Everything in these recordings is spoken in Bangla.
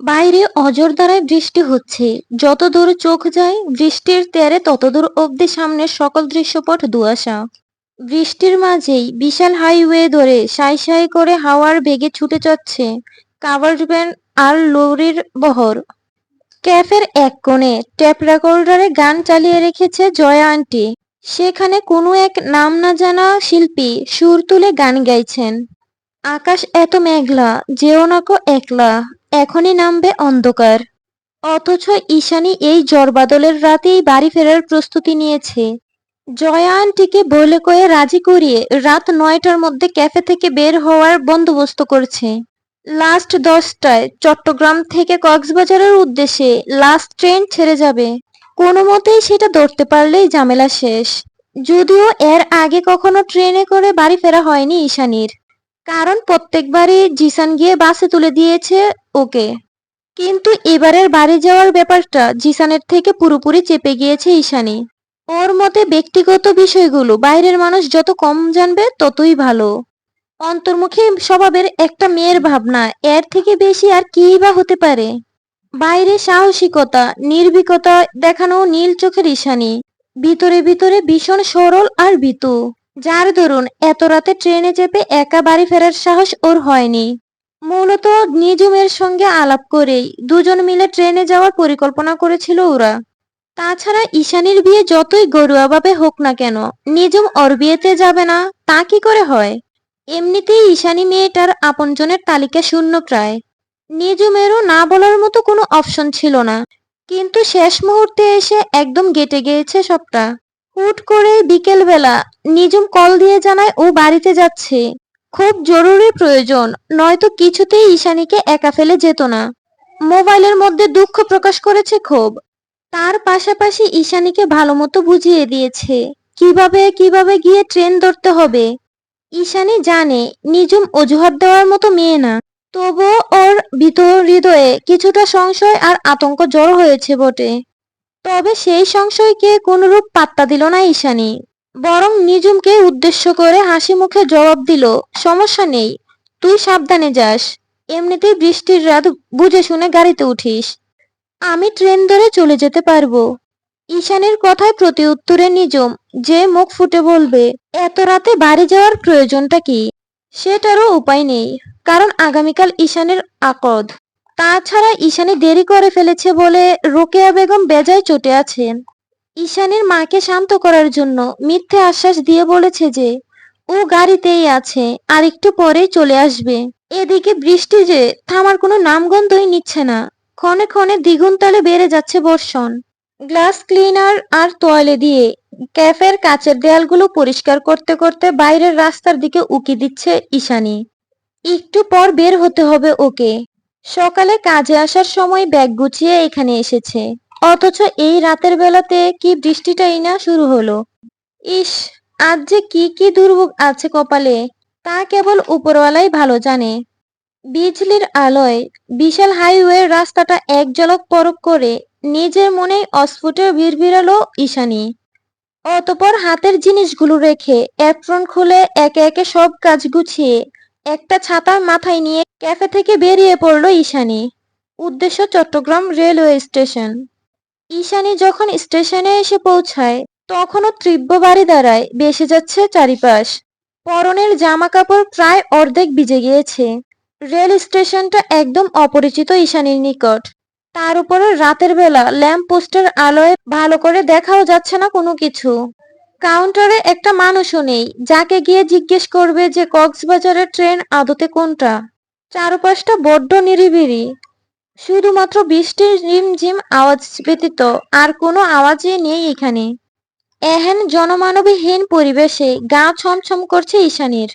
বাইরে অজর দ্বারাই বৃষ্টি হচ্ছে। যত দূর চোখ যায়, বৃষ্টির তেরে ততদূর অবধি সামনের সকল দৃশ্যপট দুয়াশা বৃষ্টির মাঝেই বিশাল হাইওয়ে ধরে সাই সাই করে হাওয়ার বেগে ছুটে যাচ্ছে কাভার্ড ভ্যান আর লরির বহর। ক্যাফের এক কোণে ট্যাপ রেকর্ডারে গান চালিয়ে রেখেছে জয়া আন্টি। সেখানে কোনো এক নাম না জানা শিল্পী সুর তুলে গান গাইছেন। আকাশ এত মেঘলা, যেও নাকো একলা। এখনই নামবে অন্ধকার। অথচ ঈশানি এই ঝড়বাদলের রাতেই বাড়ি ফেরার প্রস্তুতি নিয়েছে। জয়া আন্টিকে বলে কয়ে রাজি করিয়ে রাত নয়টার মধ্যে ক্যাফে থেকে বের হওয়ার বন্দোবস্ত করছে। লাস্ট দশটায় চট্টগ্রাম থেকে কক্সবাজারের উদ্দেশ্যে লাস্ট ট্রেন ছেড়ে যাবে। কোনো মতেই সেটা ধরতে পারলেই ঝামেলা শেষ। যদিও এর আগে কখনো ট্রেনে করে বাড়ি ফেরা হয়নি ঈশানীর। কারণ প্রত্যেকবারই জিসান গিয়ে বাসে তুলে দিয়েছে ওকে। কিন্তু এবারের বাড়ি যাওয়ার ব্যাপারটা জিসানের থেকে পুরোপুরি চেপে গিয়েছে ঈশানী। ওর মতে ব্যক্তিগত বিষয়গুলো, বাইরের মানুষ যত কম জানবে ততই ভালো। অন্তর্মুখী স্বভাবের একটা মেয়ের ভাবনা, এর থেকে বেশি আর কি বা হতে পারে? বাইরে সাহসিকতা, নির্ভীকতা দেখানো নীল চোখের ঈশানী। ভিতরে ভিতরে ভীষণ সরল আর ভীতু। যার দরুন এত রাতে ট্রেনে চেপে একা বাড়ি ফেরার সাহস ওর হয়নি। মূলত নিজুমের সঙ্গে আলাপ করেই দুজন মিলে ট্রেনে যাওয়ার পরিকল্পনা করেছিল ওরা। তাছাড়া ঈশানীর বিয়ে যতই গরুয়াভাবে হোক না কেন, নিজুম ওর বিয়েতে যাবে না, তা কি করে হয়? এমনিতেই ঈশানী মেয়েটার আপনজনের তালিকা শূন্য প্রায়। নিজুমেরও না বলার মতো কোনো অপশন ছিল না। কিন্তু শেষ মুহূর্তে এসে একদম গেটে গিয়েছে সবটা। হুট করে বিকেল বেলা নিজুম কল দিয়ে জানায় ও বাড়িতে যাচ্ছে। খুব জরুরি প্রয়োজন, নয়তো কিছুতেই ঈশানীকে একা ফেলে যেত না। মোবাইলের মধ্যে দুঃখ প্রকাশ করেছে ক্ষোভ। তার পাশাপাশি ঈশানীকে ভালো মতো বুঝিয়ে দিয়েছে, কীভাবে কীভাবে গিয়ে ট্রেন ধরতে হবে? ঈশানী জানে নিজুম অজুহাত দেওয়ার মতো মেয়ে না। তবুও ওর ভিতর হৃদয়ে কিছুটা সংশয় আর আতঙ্ক জড়ো হয়েছে বটে। তবে সেই সংশয়কে কোনরূপ পাত্তা দিল না ঈশানী, বরং নিজুমকে উদ্দেশ্য করে হাসি মুখে জবাব দিল, সমস্যা নেই, তুই সাবধানে যাস, এমনিতেই বৃষ্টির রাত বুঝে শুনে গাড়িতে উঠিস, আমি ট্রেন ধরে চলে যেতে পারব। ঈশানের কথায় প্রতি উত্তরে নিজম যে মুখ ফুটে বলবে, এত রাতে বাড়ি যাওয়ার প্রয়োজনটা কি? সেটারও উপায় নেই, কারণ আগামীকাল ঈশানের আকদ। তাছাড়া ঈশানী দেরি করে ফেলেছে বলে রোকেয়া বেগম বেজায় চটে আছেন। ঈশানীর মাকে শান্ত করার জন্য মিথ্যে আশ্বাস দিয়ে বলেছে যে, ও গাড়িতেই আছে আর একটু পরেই চলে আসবে। এদিকে বৃষ্টি যে থামার কোনো নামগন্ধই নিচ্ছে না। ক্ষণে ক্ষণে দ্বিগুণ তালে বেড়ে যাচ্ছে বর্ষণ। গ্লাস ক্লিনার আর তোয়ালে দিয়ে ক্যাফের কাচের দেয়ালগুলো পরিষ্কার করতে করতে বাইরের রাস্তার দিকে উকি দিচ্ছে ঈশানী। একটু পর বের হতে হবে ওকে। সকালে কাজে আসার সময় ব্যাগ গুছিয়ে এখানে এসেছে। অথচ এই রাতের বেলাতে কি বৃষ্টিটাই না শুরু হলো। ইস, আজ যে কি কি দুর্ভোগ আছে কপালে, তা কেবল উপরওয়ালাই ভালো জানে। বিজলির আলোয় বিশাল হাইওয়ের রাস্তাটা এক ঝলক পরক করে নিজের মনে অস্ফুটে ভিড়ভিড়ালো ঈশানি। অতপর হাতের জিনিসগুলো রেখে অ্যাপ্রন খুলে একে একে সব কাজ গুছিয়ে একটা ছাতা মাথায় নিয়ে ক্যাফে থেকে বেরিয়ে পড়ল ঈশানী। উদ্দেশ্য চট্টগ্রাম রেলওয়ে স্টেশন। ঈশানী যখন স্টেশনে এসে পৌঁছায়, তখনও তীব্র বাড়ি দাঁড়ায় বেসে যাচ্ছে চারিপাশ। পরনের জামা কাপড় প্রায় অর্ধেক ভিজে গিয়েছে। রেল স্টেশনটা একদম অপরিচিত ঈশানীর নিকট। তার উপরে রাতের বেলা ল্যাম্প পোস্টের আলোয় ভালো করে দেখাও যাচ্ছে না কোনো কিছু। কাউন্টারে একটা মানুষও নেই, যাকে গিয়ে জিজ্ঞেস করবে যে কক্সবাজারের ট্রেন আদতে কোনটা। চারপাশটা বড্ড নিরিবিলি। শুধুমাত্র বৃষ্টির রিমঝিম আওয়াজ ব্যতীত আর কোনো আওয়াজই নেই এখানে। এহেন জনমানবহীন পরিবেশে গা ছমছম করছে ঈশানীর।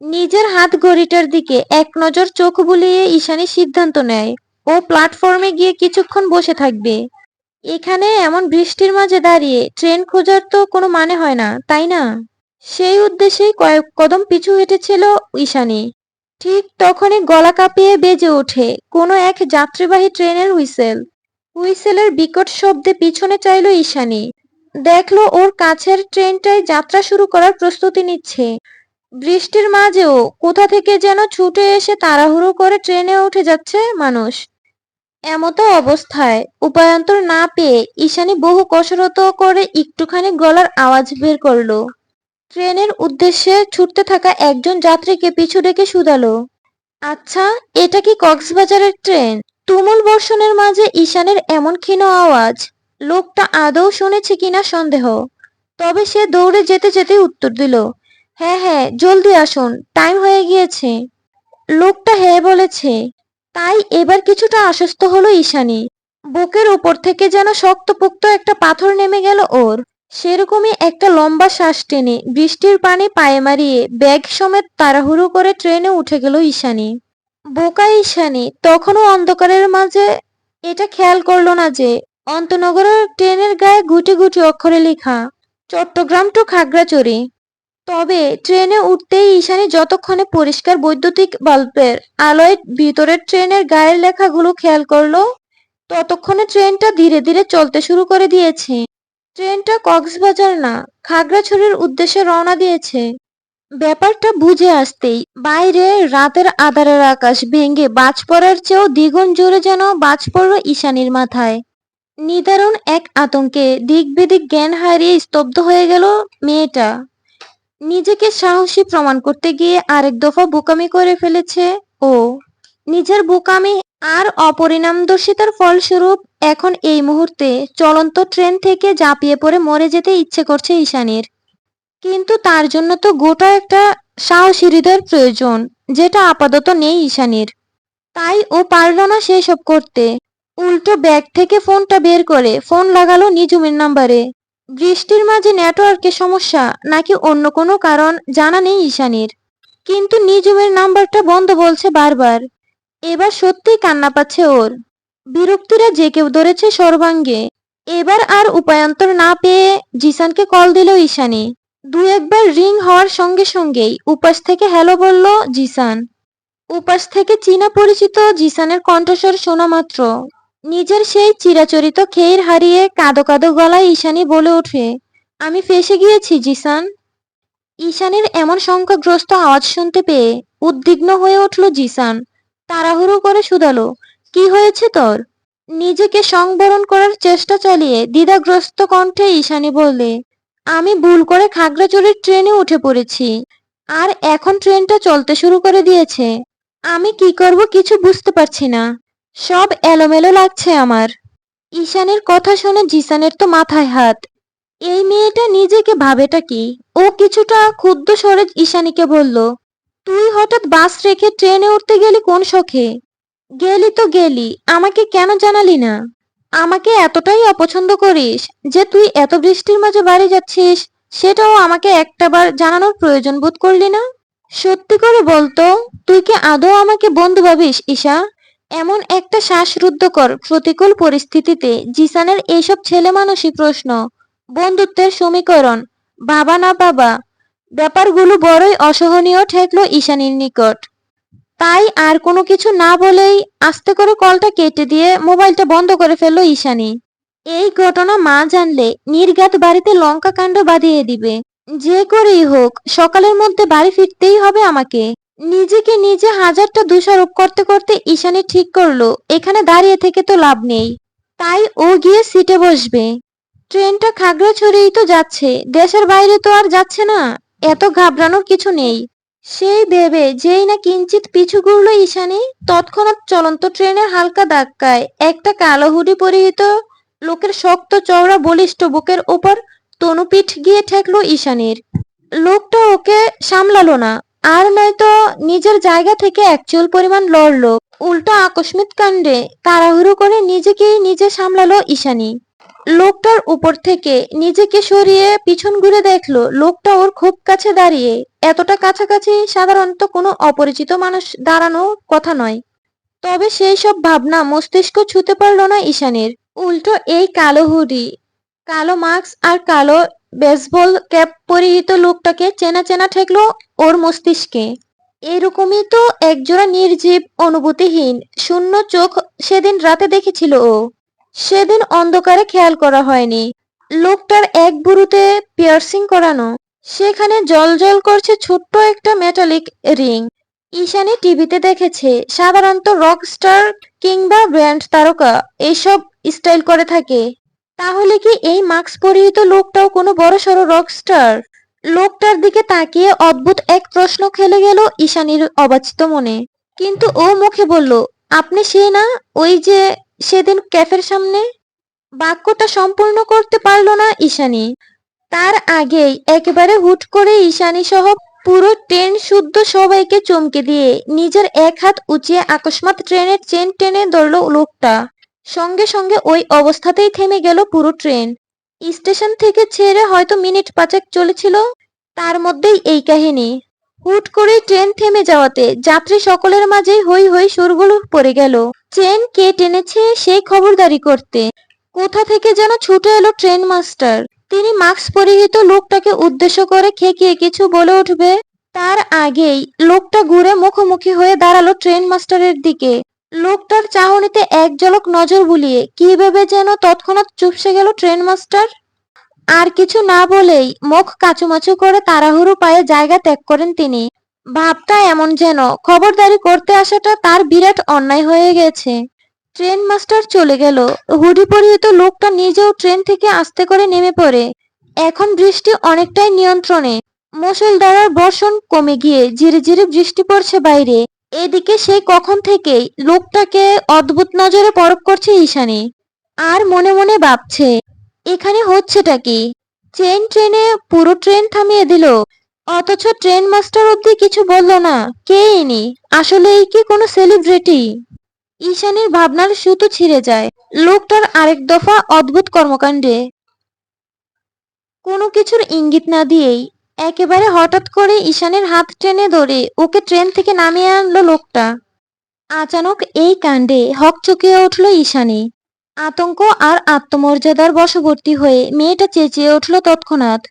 নিজের হাত ঘড়িটার দিকে এক নজর চোখ বুলিয়ে ঈশানী সিদ্ধান্ত নেয় ও প্ল্যাটফর্মে গিয়ে কিছুক্ষণ বসে থাকবে। এখানে এমন বৃষ্টির মাঝে দাঁড়িয়ে ট্রেন খোঁজার তো কোনো মানে হয় না, তাই না? সেই উদ্দেশ্যেই কয়েক কদম পিছু হেঁটেছিল ঈশানী। ঠিক তখনই গলা কাঁপিয়ে বেজে ওঠে কোনো এক যাত্রীবাহী ট্রেনের হুইসেল। হুইসেলের বিকট শব্দে পিছনে চাইল ঈশানী। দেখল ওর কাছের ট্রেনটাই যাত্রা শুরু করার প্রস্তুতি নিচ্ছে। বৃষ্টির মাঝেও কোথা থেকে যেন ছুটে এসে তাড়াহুড়ো করে ট্রেনে উঠে যাচ্ছে মানুষ। এমতো অবস্থায় উপায়ান্তর না পেয়ে ঈশানী বহু কসরত করে একটুখানি গলার আওয়াজ বের করল। ট্রেনের উদ্দেশ্যে ছুটতে থাকা একজন যাত্রীকে পিছু ডেকে শুধালো। আচ্ছা এটা কি কক্সবাজারের ট্রেন? তুমুল বর্ষণের মাঝে ঈশানের এমন ক্ষীণ আওয়াজ, লোকটা আদৌ শুনেছে কিনা সন্দেহ। তবে সে দৌড়ে যেতে যেতে উত্তর দিল হ্যাঁ হ্যাঁ জলদি আসুন, টাইম হয়ে গিয়েছে। লোকটা হ্যাঁ বলেছে তাই এবার কিছুটা আশ্বস্ত হলো ঈশানী। বুকের উপর থেকে যেন শক্ত শক্তপোক্ত একটা পাথর নেমে গেল ওর। সেরকমই একটা লম্বা শ্বাস টেনে বৃষ্টির পানি পায়ে মারিয়ে ব্যাগ সমেত তাড়াহুড়ো করে ট্রেনে উঠে গেল ঈশানী। বোকা ঈশানী, তখনও অন্ধকারের মাঝে এটা খেয়াল করল না যে অন্তনগরের ট্রেনের গায়ে গুটি গুটি অক্ষরে লেখা, চট্টগ্রাম টু খাগড়াছড়ি। তবে ট্রেনে উঠতেই ঈশানী যতক্ষণে পরিষ্কার বৈদ্যুতিক বাল্বের আলোয় ভিতরের ট্রেনের গায়ের লেখাগুলো খেয়াল করল, ততক্ষণে ট্রেনটা ধীরে ধীরে চলতে শুরু করে দিয়েছে। ট্রেনটা কক্সবাজার না, খাগড়াছড়ির উদ্দেশ্যে রওনা দিয়েছে। ব্যাপারটা বুঝে আসতেই বাইরে রাতের আধারের আকাশ ভেঙে বাজ পড়ার চেয়েও দ্বিগুণ জোরে যেন বাজ পড়ল ঈশানীর মাথায়। নিদারুণ এক আতঙ্কে দিক বেদিক জ্ঞান হারিয়ে স্তব্ধ হয়ে গেল মেয়েটা। নিজেকে সাহসী প্রমাণ করতে গিয়ে আরেক দফা বোকামি করে ফেলেছে ও। নিজের বোকামি আর অপরিণামদর্শিতার ফলস্বরূপ এখন এই মুহূর্তে চলন্ত ট্রেন থেকে ঝাঁপিয়ে পড়ে মরে যেতে ইচ্ছে করছে ঈশানীর। কিন্তু তার জন্য তো গোটা একটা সাহসী হৃদয়ের প্রয়োজন, যেটা আপাতত নেই ঈশানীর। তাই ও পারল না সেসব করতে। উল্টো ব্যাগ থেকে ফোনটা বের করে ফোন লাগালো নিজুমের নাম্বারে। বৃষ্টির মাঝে নেটওয়ার্কের সমস্যা, নাকি অন্য কোনো কারণ জানা নেই ঈশানীর। কিন্তু নিজুমের নাম্বারটা বন্ধ বলছে বারবার। এবার সত্যিই কান্না পাচ্ছে ওর। বিরক্তিরা যে কেউ ধরেছে সর্বাঙ্গে। এবার আর উপায়ন্তর না পেয়ে জিসানকে কল দিল ঈশানী। দু একবার রিং হওয়ার সঙ্গে সঙ্গেই উপাস থেকে হ্যালো বলল জিসান। উপাস থেকে চীনা পরিচিত জিসানের কণ্ঠস্বর শোনা মাত্র। নিজের সেই চিরাচরিত খেয়ের হারিয়ে কাঁদো কাঁদো গলায় ঈশানি বলে ওঠে, আমি ফেসে গিয়েছি, জিসান। ঈশানের এমন সংখ্যাগ্রস্ত আওয়াজ শুনতে পেয়ে উদ্বিগ্ন হয়ে উঠল জিসান। তাড়াহুড়ো করে শুধালো, কি হয়েছে তোর? নিজেকে সংবরণ করার চেষ্টা চালিয়ে দ্বিধাগ্রস্ত কণ্ঠে ঈশানি বললে, আমি ভুল করে খাগড়াছড়ির ট্রেনে উঠে পড়েছি, আর এখন ট্রেনটা চলতে শুরু করে দিয়েছে। আমি কি করব কিছু বুঝতে পারছি না। সব এলোমেলো লাগছে আমার। ঈশানের কথা শুনে জিসানের তো মাথায় হাত। এই মেয়েটা নিজেকে ভাবেটা কি? ও কিছুটা ক্ষুদ্র স্বরে ঈশানীকে বলল, তুই হঠাৎ বাস রেখে ট্রেনে উঠতে গেলি কোন শখে? গেলি তো গেলি, আমাকে কেন জানালি না? আমাকে এতটাই অপছন্দ করিস যে তুই এত বৃষ্টির মাঝে বাড়ি যাচ্ছিস, সেটাও আমাকে একটাবার জানানোর প্রয়োজন বোধ করলি না? সত্যি করে বলতো, তুই কি আদৌ আমাকে বন্ধু ভাবিস, ঈশা? এমন একটা শ্বাসরুদ্ধকর প্রতিকূল পরিস্থিতিতে জিসানের এইসব ছেলে মানুষই প্রশ্ন, বন্ধুত্বের সমীকরণ, বাবা না বাবা, ব্যাপারগুলো বড়ই অসহনীয় ঠেকলো ঈশানীর নিকট। তাই আর কোনো কিছু না বলেই আস্তে করে কলটা কেটে দিয়ে মোবাইলটা বন্ধ করে ফেলল ঈশানী। এই ঘটনা মা জানলে নির্ঘাত বাড়িতে লঙ্কা কাণ্ড বাঁধিয়ে দিবে। যে করেই হোক, সকালের মধ্যে বাড়ি ফিরতেই হবে আমাকে। নিজেকে নিজে হাজারটা দোষারোপ করতে করতে ঈশানী ঠিক করল, এখানে দাঁড়িয়ে থেকে তো লাভ নেই। তাই ও গিয়ে সিটে বসবে। ট্রেনটা খাগড়াছড়িই তো যাচ্ছে, দেশের বাইরে তো আর যাচ্ছে না, এত ঘাবড়ানোর কিছু নেই। সেই ভেবে যেই না কিঞ্চিত পিছু ঘুরলো ঈশানী, তৎক্ষণাৎ চলন্ত ট্রেনের হালকা ধাক্কায় একটা কালো হুডি পরিহিত লোকের শক্ত চওড়া বলিষ্ঠ বুকের ওপর তনুপিঠ গিয়ে ঠেকলো ঈশানীর। লোকটা ওকে সামলালো না আর নয়তো নিজের জায়গা থেকে একচুল পরিমাণ লড়লো। উল্টো আকস্মিক কাণ্ডে তাড়াহুড়ো করে নিজেকেই নিজে সামলালো ঈশানী। লোকটার উপর থেকে নিজেকে সরিয়ে পিছন ঘুরে দেখল লোকটা ওর খুব কাছে দাঁড়িয়ে। এতটা কাছাকাছি সাধারণত কোনো অপরিচিত মানুষ দাঁড়ানো কথা নয়। তবে সেই সব ভাবনা মস্তিষ্ক ছুতে পারল না ঈশানীর। উল্টো এই কালো হুডি, কালো মাস্ক আর কালো বেসবল ক্যাপ পরিহিত লোকটাকে চেনা চেনা ঠেকলো ওর মস্তিষ্কে। এরকমই তো একজোড়া নির্জীব, অনুভূতিহীন, শূন্য চোখ সেদিন রাতে দেখেছিল ও। সেদিন অন্ধকারে খেয়াল করা হয়নি। লোকটার এক বুড়ুতে পিয়ার্সিং করানো। সেখানে জল জল করছে ছোট্ট একটা মেটালিক রিং ঈশানী টিভিতে দেখেছে, সাধারণত রক স্টার কিংবা ব্র্যান্ড তারকা এইসব স্টাইল করে থাকে। তাহলে কি এই মাস্ক পরিহিত লোকটাও কোনো বড়সড় রক স্টার লোকটার দিকে তাকিয়ে অদ্ভুত এক প্রশ্ন খেলে গেল ঈশানীর অবাচিত মনে। কিন্তু ও মুখে বলল, আপনি সে না? ওই যে সেদিন ক্যাফের সামনে? বাক্যটা সম্পূর্ণ করতে পারল না ঈশানী। তার আগেই একেবারে হুট করে ঈশানী সহ পুরো ট্রেন শুদ্ধ সবাইকে চমকে দিয়ে নিজের এক হাত উঁচিয়ে আকস্মাত ট্রেনের চেন টেনে ধরল লোকটা। সঙ্গে সঙ্গে ওই অবস্থাতেই থেমে গেল পুরো ট্রেন। স্টেশন থেকে ছেড়ে হয়তো মিনিট পাঁচেক চলেছিল, তার মধ্যেই এই কাহিনী। হুট করে ট্রেন থেমে যাওয়াতে যাত্রী সকলের মাঝেই হই হই সুরগুলো পড়ে গেল। ট্রেন কে টেনেছে সেই খবরদারি করতে। কোথা থেকে যেন ছুটে এলো ট্রেন মাস্টার। তিনি মাস্ক পরিহিত লোকটাকে উদ্দেশ্য করে খেকিয়ে কিছু বলে উঠবে। তার আগেই লোকটা ঘুরে মুখোমুখি হয়ে দাঁড়াল ট্রেন মাস্টারের দিকে। লোকটার চাহনিতে এক ঝলক নজর বুলিয়ে কীভাবে যেন তৎক্ষণাৎ চুপসে গেল ট্রেন মাস্টার? আর কিছু না বলেই মুখ কাচুমাচু করে তাড়াহুড়ো পায়ে জায়গা ত্যাগ করেন তিনি। ভাবটা এমন যেন খবরদারি করতে আসাটা তার বিরাট অন্যায় হয়ে গেছে। ট্রেন মাস্টার চলে গেল। হুডি পরিহিত লোকটা নিজেও ট্রেন থেকে আস্তে করে নেমে পড়ে। এখন বৃষ্টি অনেকটাই নিয়ন্ত্রণে। মুষলধারার বর্ষণ কমে গিয়ে ধীরে বৃষ্টি পড়ছে বাইরে। এদিকে সেই কখন থেকেই লোকটাকে অদ্ভুত নজরে পরখ করছে ঈশানী। আর মনে মনে ভাবছে, এখানে হচ্ছেটা কি? ট্রেন ট্রেনে পুরো ট্রেন থামিয়ে দিল, অথচ ট্রেন মাস্টার অব্দি কিছু বলল না, কে ইনি? আসলে এই কি কোনো সেলিব্রিটি? ঈশানীর ভাবনার সুতো ছিঁড়ে যায়, লোকটার আরেক দফা অদ্ভুত কর্মকাণ্ডে। কোনো কিছুর ইঙ্গিত না দিয়েই একেবারে হঠাৎ করে ঈশানের হাত টেনে ধরে ওকে ট্রেন থেকে নামিয়ে আনলো লোকটা। আচানক এই কাণ্ডে হক হকচকিয়ে উঠল ঈশানী। আতঙ্ক আর আত্মমর্যাদার বশবর্তী হয়ে মেয়েটা চেঁচিয়ে উঠল তৎক্ষণাৎ।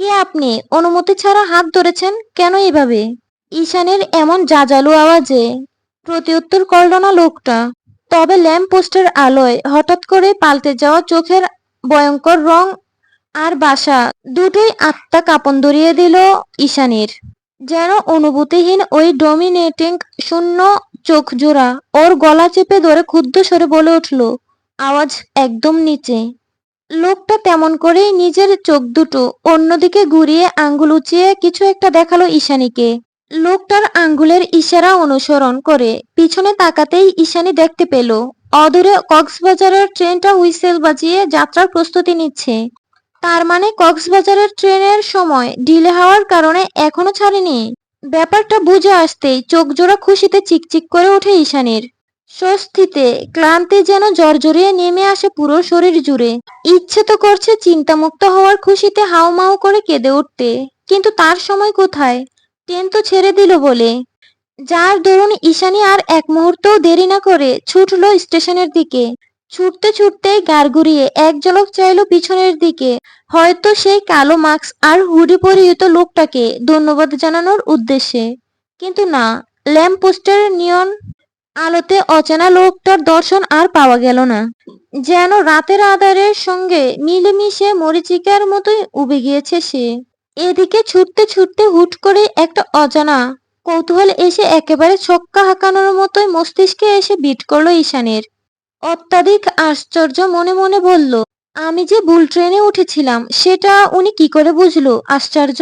কে আপনি? অনুমতি ছাড়া হাত ধরেছেন কেন এভাবে? ঈশানের এমন জাজালু আওয়াজে প্রতিউত্তর করল না লোকটা। তবে ল্যাম্প পোস্টের আলোয় হঠাৎ করে পাল্টে যাওয়া চোখের ভয়ঙ্কর রং আর বাসা দুটোই আত্মা কাঁপন ধরিয়ে দিল ঈশানীর। যেন অনুভূতিহীন ওই ডমিনেটিং শূন্য চোখ জোড়া ওর গলা চেপে ধরে ক্ষুদ্র স্বরে বলে উঠল, আওয়াজ একদম নিচে। লোকটা তেমন করেই নিজের চোখ দুটো অন্যদিকে ঘুরিয়ে আঙ্গুল উঁচিয়ে কিছু একটা দেখাল ঈশানীকে। লোকটার আঙ্গুলের ইশারা অনুসরণ করে পিছনে তাকাতেই ঈশানী দেখতে পেল, অদূরে কক্সবাজারের ট্রেনটা হুইসেল বাজিয়ে যাত্রার প্রস্তুতি নিচ্ছে। তার মানে কক্সবাজারের ট্রেনের সময় ডিলে হওয়ার কারণে এখনও ছাড়েনি। ব্যাপারটা বুঝে আসতেই চোখ জোড়া খুশিতে চিকচিক করে ওঠে ঈশানীর। স্বস্তিতে, ক্লান্তি যেন জর্জরিয়ে নেমে আসে পুরো শরীর জুড়ে। ইচ্ছে তো করছে চিন্তামুক্ত হওয়ার খুশিতে হাউমাউ করে কেঁদে উঠতে। কিন্তু তার সময় কোথায়? ট্রেন তো ছেড়ে দিল বলে। যার দরুন ঈশানী আর এক মুহূর্তও দেরি না করে ছুটলো স্টেশনের দিকে। ছুটতে ছুটতে গাড় ঘুরিয়ে এক ঝলক চাইলো পিছনের দিকে। হয়তো সেই কালো মাস্ক আর হুডি পরিহিত লোকটাকে ধন্যবাদ জানানোর উদ্দেশ্যে। কিন্তু না, ল্যাম্প পোস্টের নিয়ন আলোতে অচেনা লোকটার দর্শন আর পাওয়া গেল না। যেন রাতের আধারের সঙ্গে মিলেমিশে মরিচিকার মতোই উবে গিয়েছে সে। এদিকে ছুটতে ছুটতে হুট করে একটা অজানা কৌতূহল এসে একেবারে ছক্কা হাঁকানোর মতোই মস্তিষ্কে এসে বিট করল ঈশানের। অত্যাধিক আশ্চর্য মনে মনে বলল, আমি যে বুল ট্রেনে উঠেছিলাম, সেটা উনি কি করে বুঝলো? আশ্চর্য?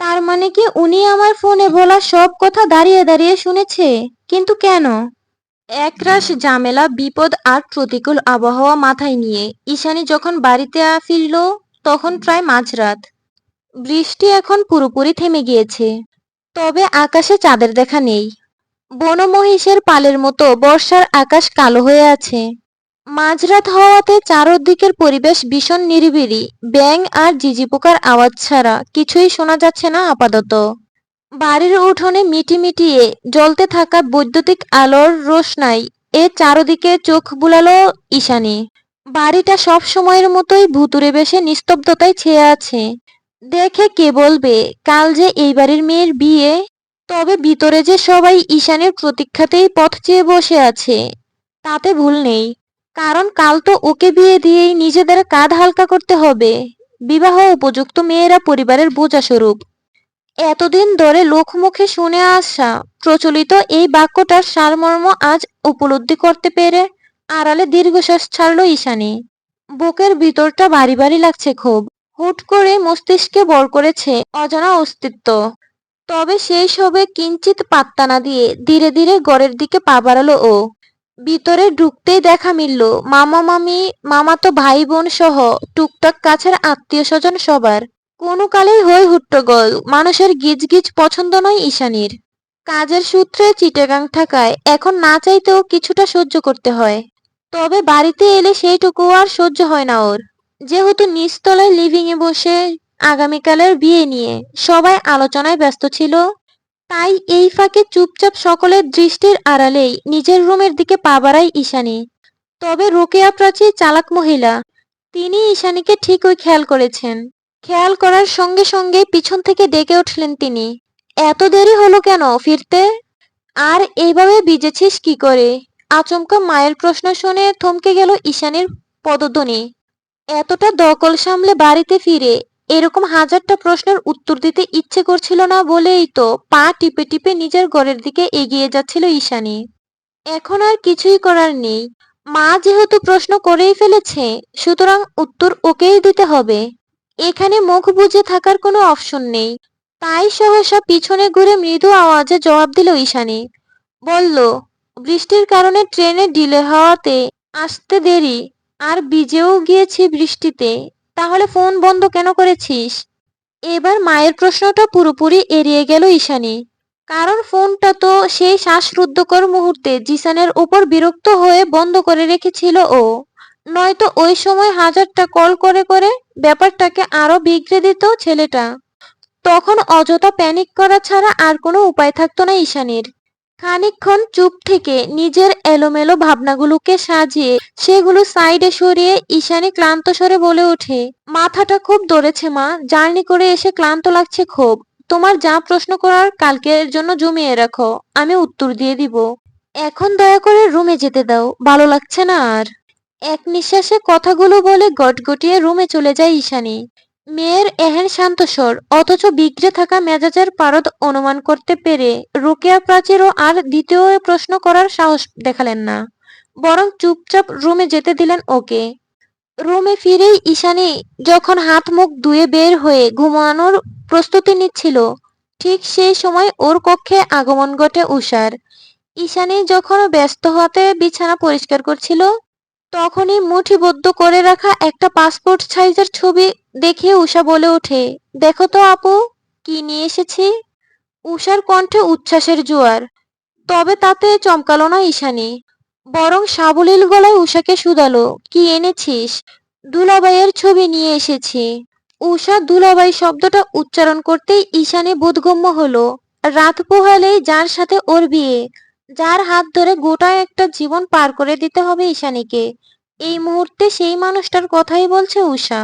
তার মানে কি উনি আমার ফোনে বলা সব কথা দাঁড়িয়ে দাঁড়িয়ে শুনেছে? কিন্তু কেন? একরাশ ঝামেলা, বিপদ আর প্রতিকূল আবহাওয়া মাথায় নিয়ে ঈশানী যখন বাড়িতে ফিরল, তখন প্রায় মাঝরাত। বৃষ্টি এখন পুরোপুরি থেমে গিয়েছে। তবে আকাশে চাঁদের দেখা নেই। বনমহিষের পালের মতো বর্ষার আকাশ কালো হয়ে আছে। মাঝরাত হওয়াতে চারদিকের পরিবেশ ভীষণ নিরিবিলি। ব্যাং আর জিজি পোকার আওয়াজ ছাড়া কিছুই শোনা যাচ্ছে না আপাতত। বাড়ির উঠোনে মিটি মিটিয়ে জ্বলতে থাকা বৈদ্যুতিক আলোর রোশনাই এ চারদিকে চোখ বুলালো ঈশানী। বাড়িটা সব সময়ের মতোই ভুতুরে বেশে নিস্তব্ধতায় ছেয়ে আছে। দেখে কে বলবে, কাল যে এই বাড়ির মেয়ের বিয়ে? তবে ভিতরে যে সবাই ঈশানের প্রতীক্ষাতেই পথ চেয়ে বসে আছে, তাতে ভুল নেই। কারণ কাল তো ওকে বিয়ে দিয়েই নিজেদের কাঁধ হালকা করতে হবে। বিবাহ উপযুক্ত মেয়েরা পরিবারের বোঝা স্বরূপ এতদিন ধরে লোকমুখে শুনে আসা, প্রচলিত এই বাক্যটার সারমর্ম আজ উপলব্ধি করতে পেরে আড়ালে দীর্ঘশ্বাস ছাড়ল ঈশানী। বুকের ভিতরটা ভারী ভারী লাগছে খুব। হুট করে মস্তিষ্কে বল করেছে অজানা অস্তিত্ব। তবে সেই সবে কিঞ্চিত পাত্তা না দিয়ে ধীরে ধীরে ঘরের দিকে পা বাড়ালো ও। ভিতরে ঢুকতেই দেখা মিলল, মামা মামি মামা তো ভাই বোন সহ টুকটাক কাছের আত্মীয় স্বজন সবার। কোনো কালেই হই হুট্টগোল, মানুষের গিজ গিজ পছন্দ নয় ঈশানীর। কাজের সূত্রে চিটাগাং থাকায় এখন না চাইতেও কিছুটা সহ্য করতে হয়। তবে বাড়িতে এলে সেইটুকু আর সহ্য হয় না ওর। যেহেতু নিচতলায় লিভিং এ বসে আগামীকালের বিয়ে নিয়ে সবাই আলোচনায় ব্যস্ত ছিল। তাই এই ফাঁকে চুপচাপ সকলের দৃষ্টির আড়ালেই নিজের রুমের দিকে পা বাড়ায় ঈশানী। তবে রোকেয়া প্রাচী চালাক মহিলা, তিনি ঈশানীকে ঠিক ওই খেয়াল করেছেন। খেয়াল করার সঙ্গে সঙ্গে পিছন থেকে ডেকে উঠলেন তিনি। এত দেরি হলো কেন ফিরতে? আর এইভাবে ভিজেছিস কি করে? আচমকা মায়ের প্রশ্ন শুনে থমকে গেল ঈশানীর পদধ্বনি। এতটা দকল সামলে বাড়িতে ফিরে এরকম হাজারটা প্রশ্নের উত্তর দিতে ইচ্ছে করছিল না বলেই তো পা টিপে টিপে নিজের ঘরের দিকে এগিয়ে যাচ্ছিল ঈশানী। এখন আর কিছুই করার নেই। মা যেহেতু প্রশ্ন করেই ফেলেছে, সুতরাং উত্তর ওকেই দিতে হবে। এখানে মুখ বুজে থাকার কোনো অপশন নেই। তাই সহসা পিছনে ঘুরে মৃদু আওয়াজে জবাব দিল ঈশানী। বলল, বৃষ্টির কারণে ট্রেনে ডিলে হওয়াতে আসতে দেরি, আর ভিজেও গিয়েছি বৃষ্টিতে। তাহলে ফোন বন্ধ কেন করেছিস? এবার মায়ের প্রশ্নটা পুরোপুরি এড়িয়ে গেল ঈশানী। কারণ ফোনটা তো সেই শ্বাসরুদ্ধকর মুহূর্তে জিসানের উপর বিরক্ত হয়ে বন্ধ করে রেখেছিল ও। নয়তো ওই সময় হাজারটা কল করে করে ব্যাপারটাকে আরও বিগড়ে দিত ছেলেটা। তখন অযথা প্যানিক করা ছাড়া আর কোনো উপায় থাকতো না ঈশানীর। খানিকক্ষণ চুপ থেকে নিজের এলোমেলো ভাবনাগুলোকে সাজিয়ে সেগুলো সাইডে সরিয়ে ঈশানি ক্লান্ত স্বরে বলে ওঠে, মাথাটা খুব ধরেছে মা, জার্নি করে এসে ক্লান্ত লাগছে খুব। তোমার যা প্রশ্ন করার কালকের জন্য জমিয়ে রাখো, আমি উত্তর দিয়ে দিব। এখন দয়া করে রুমে যেতে দাও, ভালো লাগছে না আর? এক নিঃশ্বাসে কথাগুলো বলে গটগটিয়ে রুমে চলে যায় ঈশানী। মেয়ের এহেন শান্ত স্বর, অথচ বিগড়ে থাকা মেজাজের পারদ অনুমান করতে পেরে রোকেয়া প্রাচীরও আর দ্বিতীয় প্রশ্ন করার সাহস দেখালেন না, বরং চুপচাপ রুমে যেতে দিলেন ওকে। রুমে ফিরেই ঈশানী যখন হাত মুখ ধুয়ে বের হয়ে ঘুমানোর প্রস্তুতি নিচ্ছিল, ঠিক সেই সময় ওর কক্ষে আগমন ঘটে উষার ঈশানী যখন ব্যস্ত হতে বিছানা পরিষ্কার করছিল তখনই মুঠিবদ্ধ করে রাখা একটা পাসপোর্ট সাইজের ছবি দেখে উষা বলে ওঠে, দেখো তো আপু, কি নিয়ে এসেছি? উষার কণ্ঠে উচ্ছ্বাসের জোয়ার, তবে তাতে চমকালো না ঈশানী। বরং সাবলীল গলায় উষাকে শুধালো, কি এনেছিস? দুলাবাইয়ের ছবি নিয়ে এসেছি। উষা দুলাবাই শব্দটা উচ্চারণ করতেই ঈশানী বোধগম্য হলো, রাত পোহালেই যার সাথে ওর বিয়ে। যার হাত ধরে গোটা একটা জীবন পার করে দিতে হবে ঈশানীকে। এই মুহূর্তে সেই মানুষটার কথাই বলছে উষা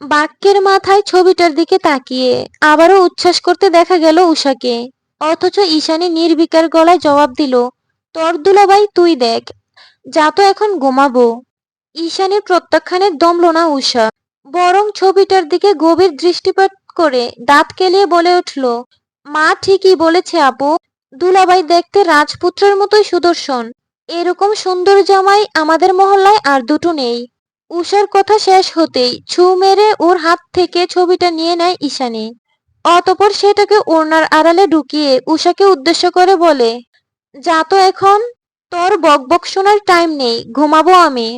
বাক্যের মাথায় ছবিটার দিকে তাকিয়ে আবারও উচ্ছ্বাস করতে দেখা গেল উষাকে অথচ ঈশানী নির্বিকার গলায় জবাব দিল, তোর দুলাভাই, তুই দেখ, যা তো এখন ঘুমাবো। ঈশানীর প্রত্যাখ্যানে দমল না উষা বরং ছবিটার দিকে গভীর দৃষ্টিপাত করে দাঁত কেলিয়ে বলে উঠল, মা ঠিকই বলেছে আপু দুলাভাই দেখতে রাজপুত্রের মতোই সুদর্শন। এরকম সুন্দর জামাই আমাদের মহল্লায় আর দুটো নেই। উষার কথা শেষ হতেই ছু মেরে ওর হাত থেকে ছবিটা নিয়ে নেয় ঈশানী। অতপর সেটাকে ওড়নার আড়ালে ঢুকিয়ে উষাকে উদ্দেশ্য করে বলে, যা তো এখন, তোর বকবক শোনার টাইম নেই, ঘুমাবো আমি।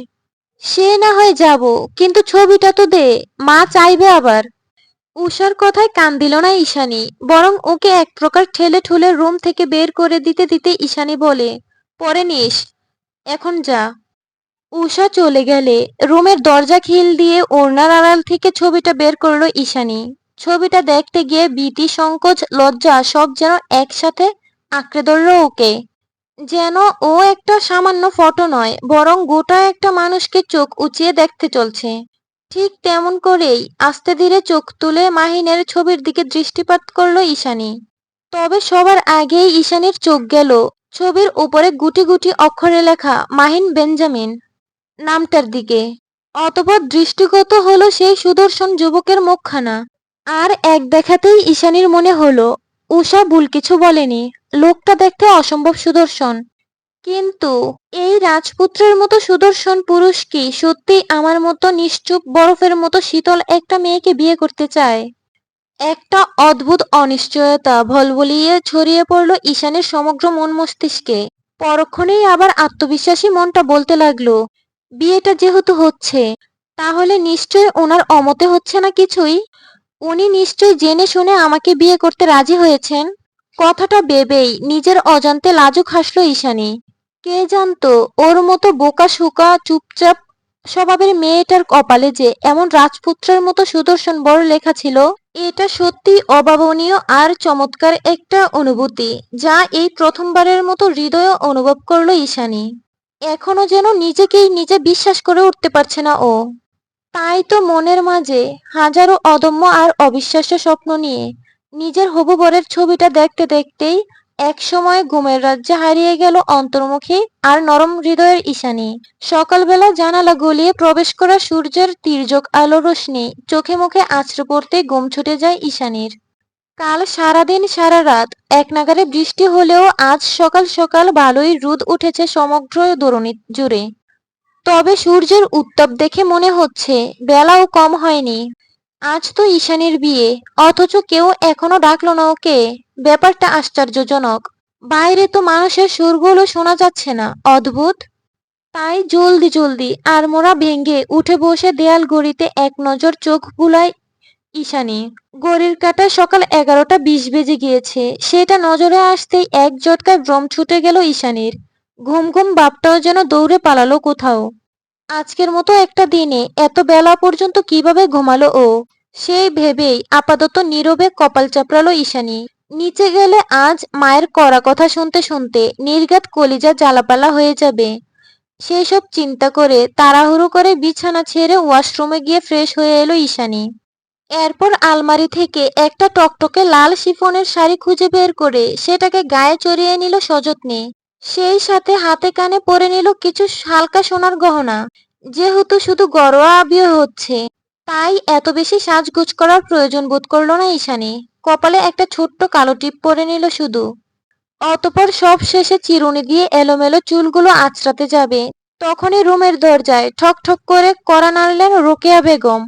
সে না হয় যাব, কিন্তু ছবিটা তো দে, মা চাইবে আবার। উষার কথায় কান দিল না ঈশানী, বরং ওকে এক প্রকার ঠেলে ঠুলে রুম থেকে বের করে দিতে দিতে ঈশানী বলে, পরে নিস, এখন যা। উষা চলে গেলে রুমের দরজা খিল দিয়ে ওড়নার আড়াল থেকে ছবিটা বের করল ঈশানী। ছবিটা দেখতে গিয়ে বিটি, সংকোচ, লজ্জা সব যেন একসাথে আঁকড়ে ধরল ওকে। যেন ও একটা সামান্য ফটো নয়, বরং গোটা একটা মানুষকে চোখ উঁচিয়ে দেখতে চলছে। ঠিক তেমন করেই আস্তে ধীরে চোখ তুলে মাহিনের ছবির দিকে দৃষ্টিপাত করল ঈশানী। তবে সবার আগেই ঈশানীর চোখ গেল ছবির উপরে গুটি গুটি অক্ষরে লেখা, মাহিন বেঞ্জামিন নামটার দিকে। অতপর দৃষ্টিগত হলো সেই সুদর্শন যুবকের মুখখানা। আর এক দেখাতেই ঈশানীর মনে হলো উষা ভুল কিছু বলেনি, লোকটা দেখতে অসম্ভব সুদর্শন। কিন্তু এই রাজপুত্রের মতো সুদর্শন পুরুষ কি সত্যি আমার মতো নিশ্চুপ বরফের মতো শীতল একটা মেয়েকে বিয়ে করতে চায়? একটা অদ্ভুত অনিশ্চয়তা ভলভলিয়ে ছড়িয়ে পড়ল ঈশানের সমগ্র মন মস্তিষ্কে। পরক্ষণেই আবার আত্মবিশ্বাসী মনটা বলতে লাগল, বিয়েটা যেহেতু হচ্ছে, তাহলে নিশ্চয় ওনার অমতে হচ্ছে না কিছুই? উনি নিশ্চয় জেনে শুনে আমাকে বিয়ে করতে রাজি হয়েছেন? কথাটা ভেবেই নিজের অজান্তে লাজুক হাসলো ঈশানী। কে জানতো? ওর মতো বোকা, শোকা, চুপচাপ স্বভাবের মেয়েটার কপালে যে এমন রাজপুত্রের মতো সুদর্শন বড় লেখা ছিল, এটা সত্যি অভাবনীয় আর চমৎকার একটা অনুভূতি, যা এই প্রথমবারের মতো হৃদয়ে অনুভব করল ঈশানী। এখনও যেন নিজেকেই নিজে বিশ্বাস করে উঠতে পারছে না ও। তাই তো মনের মাঝে হাজারো অদম্য আর অবিশ্বাস্য স্বপ্ন নিয়ে নিজের হবু বরের ছবিটা দেখতে দেখতেই এক সময় ঘুমের রাজ্যে হারিয়ে গেল অন্তর্মুখী আর নরম হৃদয়ের ঈশানী। সকালবেলা জানালা গলিয়ে প্রবেশ করা সূর্যের তির্যক আলো রশ্মি চোখে মুখে আছড়ে পড়তে ঘুম ছুটে যায় ঈশানীর। কাল সারাদিন সারা রাত এক নাগারে বৃষ্টি হলেও আজ সকাল সকাল ভালোই রোদ উঠেছে সমগ্র দরুনি জুড়ে। তবে সূর্যের উত্তাপ দেখে মনে হচ্ছে বেলাও কম হয়নি। আজ তো ঈশানীর বিয়ে, অথচ কেউ এখনও ডাকলো না ওকে। ব্যাপারটা আশ্চর্যজনক। বাইরে তো মানুষের সুরগুলো শোনা যাচ্ছে না। অদ্ভুত। তাই জলদি জলদি আড়মোড়া ভেঙে উঠে বসে দেয়াল গড়িতে এক নজর চোখ বুলায় ঈশানী। গড়ির কাঁটায় সকাল এগারোটা বিশ বেজে গিয়েছে। সেটা নজরে আসতেই এক জটকায় ভ্রম ছুটে গেল ঈশানীর। ঘুম ঘুম বাপটাও যেন দৌড়ে পালালো কোথাও। আজকের মতো একটা দিনে এত বেলা পর্যন্ত কীভাবে ঘুমালো ও? সেই ভেবেই আপাতত নীরবে কপাল চাপড়ালো ঈশানী। নিচে গেলে আজ মায়ের কড়া কথা শুনতে শুনতে নির্ঘাত কলিজা জ্বালাপালা হয়ে যাবে। সেই সব চিন্তা করে তাড়াহুড়ো করে বিছানা ছেড়ে ওয়াশরুমে গিয়ে ফ্রেশ হয়ে এলো ঈশানী। এরপর আলমারি থেকে একটা টকটকে লাল শিফনের শাড়ি খুঁজে বের করে সেটাকে গায়ে চড়িয়ে নিল সযত্নে। সেই সাথে হাতে কানে পরে নিল কিছু হালকা সোনার গহনা। যেহেতু শুধু ঘরোয়া বিয়ে হচ্ছে, তাই এত বেশি সাজগোজ করার প্রয়োজন বোধ করল না ঈশানী। কপালে একটা ছোট্ট কালো টিপ পরে নিল শুধু। অতপর সব শেষে চিরুনি দিয়ে এলোমেলো চুলগুলো আঁচড়াতে যাবে। তখনই রুমের দরজায় ঠক ঠক করে কড়া নাড়লেন রোকেয়া বেগম।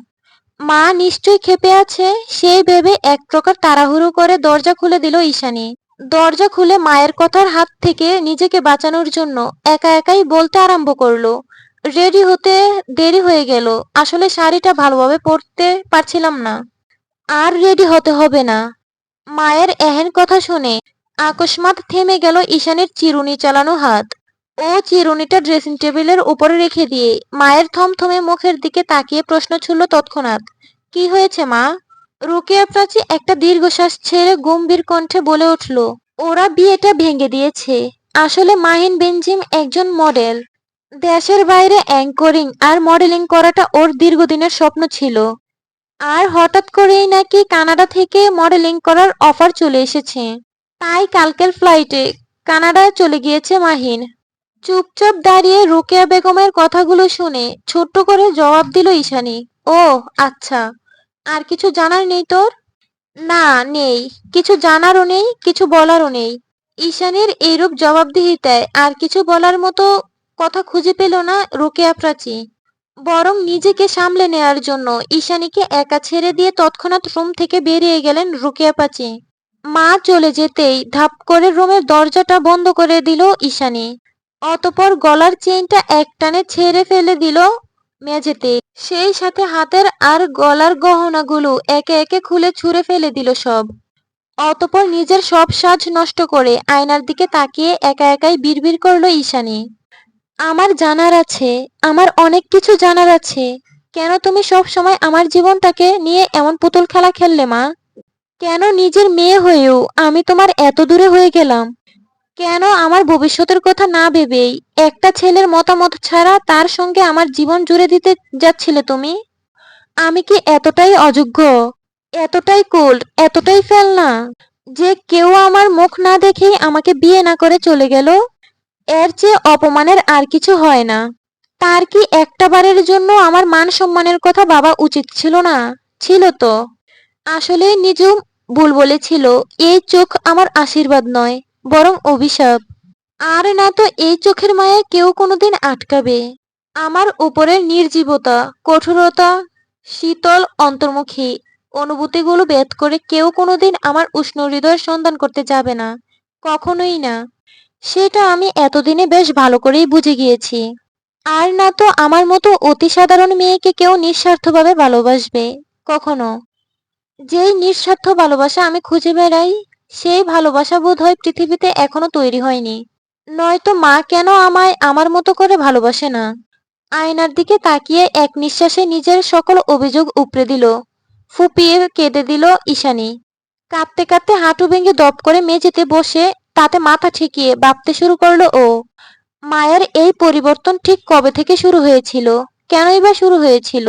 মা নিশ্চয়ই ক্ষেপে আছে, সেই ভেবে এক প্রকার তাড়াহুড়ো করে দরজা খুলে দিল ঈশানী। দরজা খুলে মায়ের কথার হাত থেকে নিজেকে বাঁচানোর জন্য একা একাই বলতে আরম্ভ করল। রেডি হতে দেরি হয়ে গেল, আসলে শাড়িটা ভালোভাবে পরতে পারছিলাম না। আর রেডি হতে হবে না। মায়ের এহেন কথা শুনে আকস্মাৎ থেমে গেল ঈশানের চিরুনি চালানো হাত। ও চিরুনিটা ড্রেসিং টেবিলের উপরে রেখে দিয়ে মায়ের থমথমে মুখের দিকে তাকিয়ে প্রশ্ন ছুড়ল তৎক্ষণাৎ, কি হয়েছে মা? রুকিয়া প্রাচী একটা দীর্ঘশ্বাস ছেড়ে গম্ভীর কণ্ঠে বলে উঠল, ওরা বিয়েটা ভেঙে দিয়েছে। আসলে মাহিন বেনজিম একজন মডেল। দেশের বাইরে অ্যাঙ্করিং আর মডেলিং করাটা ওর দীর্ঘদিনের স্বপ্ন ছিল। আর হঠাৎ করেই নাকি কানাডা থেকে মডেলিং করার অফার চলে এসেছে। তাই কালকের ফ্লাইটে কানাডায় চলে গিয়েছে মাহিন। চুপচাপ দাঁড়িয়ে রোকেয়া বেগমের কথাগুলো শুনে ছোট্ট করে জবাব দিল ঈশানী। ও আচ্ছা। আর কিছু জানার নেই তোর? না, নেই। কিছু জানারও নেই, কিছু বলারও নেই। ঈশানের এইরূপ জবাবদিহিতায় আর কিছু বলার মতো কথা খুঁজে পেল না রোকেয়া প্রাচী। বরং নিজেকে সামলে নেয়ার জন্য ঈশানীকে একা ছেড়ে দিয়ে তৎক্ষণাৎ রুম থেকে বেরিয়ে গেলেন রুকিয়া পাচি মা চলে যেতেই ধাপ করে রুমের দরজাটা বন্ধ করে দিল ঈশানী। অতপর গলার চেইনটা একটানে ছেড়ে ফেলে দিল মেঝেতে। সেই সাথে হাতের আর গলার গহনাগুলো একে একে খুলে ছুঁড়ে ফেলে দিল সব। অতপর নিজের সব সাজ নষ্ট করে আয়নার দিকে তাকিয়ে একা একাই বিড়বিড় করল ঈশানী। আমার জানার আছে, আমার অনেক কিছু জানার আছে। কেন তুমি সব সময় আমার জীবনটাকে নিয়ে এমন পুতুল খেলা খেললে, মা? কেন নিজের মেয়ে হয়েও আমি তোমার এত দূরে হয়ে গেলাম? কেন আমার ভবিষ্যতের কথা না ভেবেই একটা ছেলের মতামত ছাড়া তার সঙ্গে আমার জীবন জুড়ে দিতে যাচ্ছিলে তুমি? আমি কি এতটাই অযোগ্য? এতটাই কোল্ড এতটাই ফেলনা? যে কেউ আমার মুখ না দেখেই আমাকে বিয়ে না করে চলে গেল? এর চেয়ে অপমানের আর কিছু হয় না। তার কি একটা বারের জন্য আমার মান সম্মানের কথা বাবা উচিত ছিল না? ছিল তো। আসলে নিজেও ভুল বলেছিল, এই চোখ আমার আশীর্বাদ নয়, বরং অভিশাপ। আর না তো এই চোখের মায়া কেউ কোনোদিন আটকাবে। আমার উপরের নির্জীবতা, কঠোরতা, শীতল অন্তর্মুখী অনুভূতিগুলো ভেদ করে কেউ কোনোদিন আমার উষ্ণ হৃদয়ের সন্ধান করতে যাবে না, কখনোই না। সেটা আমি এতদিনে বেশ ভালো করেই বুঝে গিয়েছি। আর না তো আমার মতো অতি সাধারণ মেয়েকে কেউ নিঃস্বার্থভাবে ভালোবাসবে, কখনো। যেই নিঃস্বার্থ ভালোবাসা আমি খুঁজে বেড়াই, সেই ভালোবাসা বোধ হয় পৃথিবীতে এখনও তৈরি হয়নি। নয়তো মা কেন আমায় আমার মতো করে ভালোবাসে না? আয়নার দিকে তাকিয়ে এক নিঃশ্বাসে নিজের সকল অভিযোগ উপড়ে দিল, ফুপিয়ে কেঁদে দিল ঈশানী। কাঁদতে কাঁদতে হাঁটু ভেঙে দপ করে মেঝেতে বসে তাতে মাথা ঠেকিয়ে ভাবতে শুরু করল ও। মায়ের এই পরিবর্তন ঠিক কবে থেকে শুরু হয়েছিল? কেনই বা শুরু হয়েছিল?